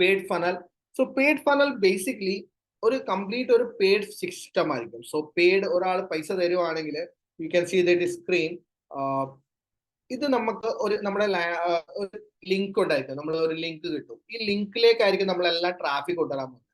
Paid funnel so paid funnel basically ഒരു complete ഒരു paid system ആയിരിക്കും. സോ പെയ്ഡ് ഒരാൾ പൈസ തരുവാണെങ്കിൽ you can see the screen ഇത് നമുക്ക് ഒരു നമ്മുടെ ഒരു ലിങ്ക് ഉണ്ടായിരിക്കും. നമ്മൾ ഒരു ലിങ്ക് കിട്ടും. ഈ ലിങ്കിലേക്കായിരിക്കും നമ്മളെല്ലാം ട്രാഫിക് കൊണ്ടുവരാൻ പോകുന്നത്.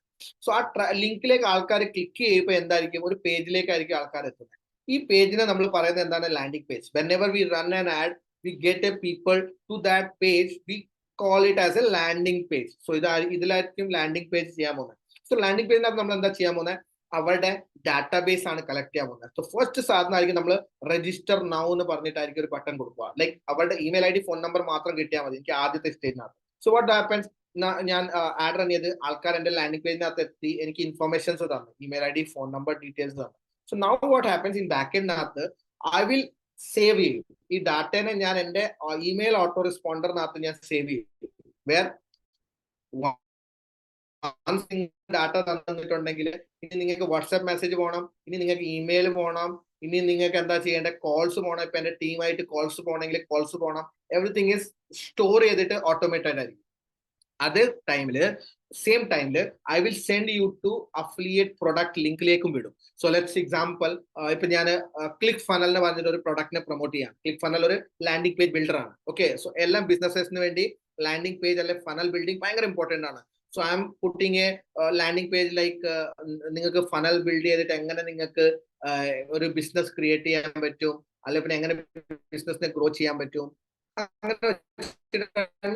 സോ ആ ലിങ്കിലേക്ക് ആൾക്കാർ ക്ലിക്ക് ചെയ്യുമ്പോൾ എന്തായിരിക്കും? ഒരു പേജിലേക്കായിരിക്കും ആൾക്കാർ എത്തുന്നത്. ഈ പേജിനെ നമ്മൾ പറയുന്നത് എന്താണ്? Landing page whenever we run an ad we get a people to that page we call it as a landing page so ഇത് ഇതിലായിരിക്കും ലാൻഡിംഗ് പേജ് ചെയ്യാൻ പോകുന്നത്. സോ ലാൻഡിംഗ് പേജിനകത്ത് നമ്മൾ എന്താ ചെയ്യാൻ പോകുന്നത്? അവരുടെ ഡാറ്റാബേസ് ആണ് കളക്ട് ചെയ്യാൻ പോകുന്നത്. സോ ഫസ്റ്റ് സാധനമായിരിക്കും നമ്മൾ രജിസ്റ്റർ നൗ എന്ന് പറഞ്ഞിട്ടായിരിക്കും ഒരു ബട്ടൺ കൊടുക്കുക. ലൈക്ക് അവരുടെ email I D phone number മാത്രം കിട്ടിയാൽ മതി. എനിക്ക് ആദ്യത്തെ സ്റ്റേജിനകത്ത് സോ വാട്ട് ഹാപ്പൻസ് ഞാൻ ആഡ് റൺ ചെയ്ത് ആൾക്കാർ എന്റെ ലാൻഡിംഗ് പേജിനകത്ത് എത്തി എനിക്ക് ഇൻഫർമേഷൻസ് തന്നു. Email I D phone number details തന്നു. So now what happens in back എൻഡിനകത്ത് ഐ വിൽ സേവ് ചെയ്യും. ഈ ഡാറ്റേനെ ഞാൻ എന്റെ ഇമെയിൽ ഓട്ടോ റെസ്പോണ്ടറിനകത്ത് ഞാൻ സേവ് ചെയ്യും. വേർ ഡാറ്റ തന്നിട്ടുണ്ടെങ്കിൽ ഇനി നിങ്ങൾക്ക് വാട്സാപ്പ് മെസ്സേജ് പോകണം ഇനി നിങ്ങൾക്ക് ഇമെയിൽ പോകണം ഇനി നിങ്ങൾക്ക് എന്താ ചെയ്യേണ്ടത് കോൾസ് പോകണം ഇപ്പൊ എന്റെ ടീമായിട്ട് കോൾസ് പോകണമെങ്കിൽ കോൾസ് പോകണം. എവറിത്തിങ് ഇസ് സ്റ്റോർ ചെയ്തിട്ട് ഓട്ടോമേറ്റഡ് ആയിരിക്കും. അത് ടൈമിൽ സെയിം ടൈമിൽ I will send you to affiliate product ലിങ്കിലേക്കും വിടും. സോ ലെറ്റ്സ് എക്സാമ്പിൾ ഇപ്പൊ ഞാൻ ക്ലിക്ക് ഫനൽ എന്ന് പറഞ്ഞിട്ട് ഒരു പ്രൊഡക്റ്റിനെ പ്രൊമോട്ട് ചെയ്യാം. ക്ലിക്ക് ഫണൽ ഒരു ലാൻഡിംഗ് പേജ് ബിൽഡർ ആണ്. ഓക്കെ സോ എല്ലാ ബിസിനസ്സിന് വേണ്ടി ലാൻഡിംഗ് പേജ് അല്ലെ ഫണൽ ബിൽഡിംഗ് ഭയങ്കര ഇമ്പോർട്ടന്റ് ആണ്. So I'm putting a landing page like നിങ്ങൾക്ക് ഫണൽ ബിൽഡ് ചെയ്തിട്ട് എങ്ങനെ നിങ്ങൾക്ക് ഒരു ബിസിനസ് ക്രിയേറ്റ് ചെയ്യാൻ പറ്റും? അല്ലെ പിന്നെ എങ്ങനെ ബിസിനസിനെ ഗ്രോ ചെയ്യാൻ പറ്റും?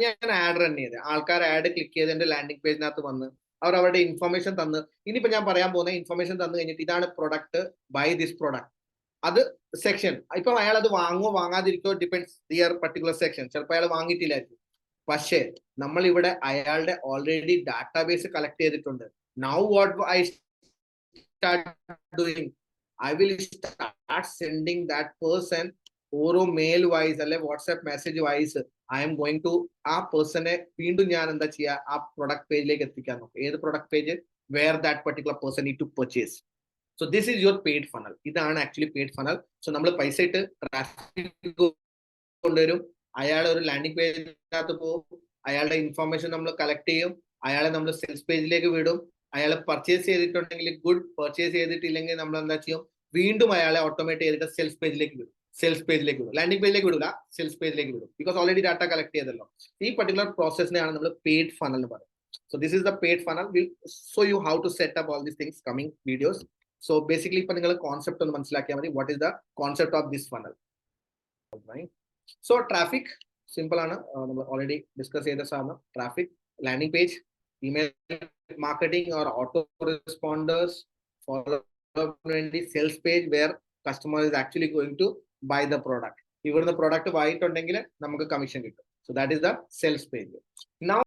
ഞാൻ ആഡ് റൺ ചെയ്ത്. ആൾക്കാർ ആഡ് ക്ലിക്ക് ചെയ്ത് എന്റെ ലാൻഡിംഗ് പേജിനകത്ത് വന്ന് അവർ അവരുടെ ഇൻഫർമേഷൻ തന്ന്. ഇനിയിപ്പോ ഞാൻ പറയാൻ പോകുന്ന ഇൻഫർമേഷൻ തന്നു കഴിഞ്ഞിട്ട് ഇതാണ് പ്രൊഡക്റ്റ് ബൈ ദിസ് പ്രൊഡക്റ്റ് അത് സെക്ഷൻ ഇപ്പൊ അയാൾ അത് വാങ്ങുമോ വാങ്ങാതിരിക്കോ ഡിപെൻഡ്സ് ദിയർ പർട്ടിക്കുലർ സെക്ഷൻ ചിലപ്പോൾ അയാൾ വാങ്ങിയിട്ടില്ലായിരിക്കും. പക്ഷേ നമ്മൾ ഇവിടെ അയാളുടെ ഓൾറെഡി ഡാറ്റാബേസ് കളക്ട് ചെയ്തിട്ടുണ്ട്. Now what I start doing I will start sending that person ഓരോ മെയിൽ വൈസ് അല്ലെ WhatsApp message wise I'm going to ആ പേഴ്സണെ വീണ്ടും ഞാൻ എന്താ ചെയ്യുക ആ പ്രൊഡക്റ്റ് പേജിലേക്ക് എത്തിക്കാൻ നോക്കും. ഏത് product page where that particular person ഈ to purchase so this is your paid funnel ഇതാണ് ആക്ച്വലി പെയ്ഡ് ഫണൽ സോ നമ്മൾ പൈസ ഇട്ട് ട്രാഫിക് കൊണ്ടുവരും. അയാൾ ഒരു ലാൻഡിംഗ് പേജിനകത്ത് പോകും. അയാളുടെ ഇൻഫർമേഷൻ നമ്മൾ കളക്ട് ചെയ്യും. അയാളെ നമ്മൾ സെയിൽസ് പേജിലേക്ക് വിടും. അയാൾ പർച്ചേസ് ചെയ്തിട്ടുണ്ടെങ്കിൽ ഗുഡ് പർച്ചേസ് ചെയ്തിട്ടില്ലെങ്കിൽ നമ്മൾ എന്താ ചെയ്യും? വീണ്ടും അയാളെ ഓട്ടോമേറ്റ് ചെയ്തിട്ട് സെയിൽസ് പേജിലേക്ക് വിടും. സെയിൽസ് പേജിലേക്ക് വിടും. ലാൻഡിംഗ് പേജിലേക്ക് വിടില്ല സെയിൽസ് പേജിലേക്ക് വിടും. ബിക്കോസ് ഓൾറെഡി ഡാറ്റ കളക്ട് ചെയ്തല്ലോ. ഈ പർട്ടിക്കുലർ പ്രോസസ്സിനെയാണ് നമ്മൾ പെയ്ഡ് ഫണൽ എന്ന് പറയുന്നത്. So this is the paid funnel will so you how to set up all these things coming videos so basically ഇപ്പൊ നിങ്ങൾ കോൺസെപ്റ്റ് ഒന്ന് മനസ്സിലാക്കിയാൽ മതി. What is the concept of this funnel so traffic simple ആണ്. നമ്മൾ already discuss ചെയ്ത സാധനം. Traffic landing page email marketing or autoresponders follow വേണ്ടി sales page where customer is actually going to buy the product ഇവിടുന്ന് product വായിട്ടുണ്ടെങ്കിൽ നമുക്ക് commission കിട്ടും. So that is the sales page now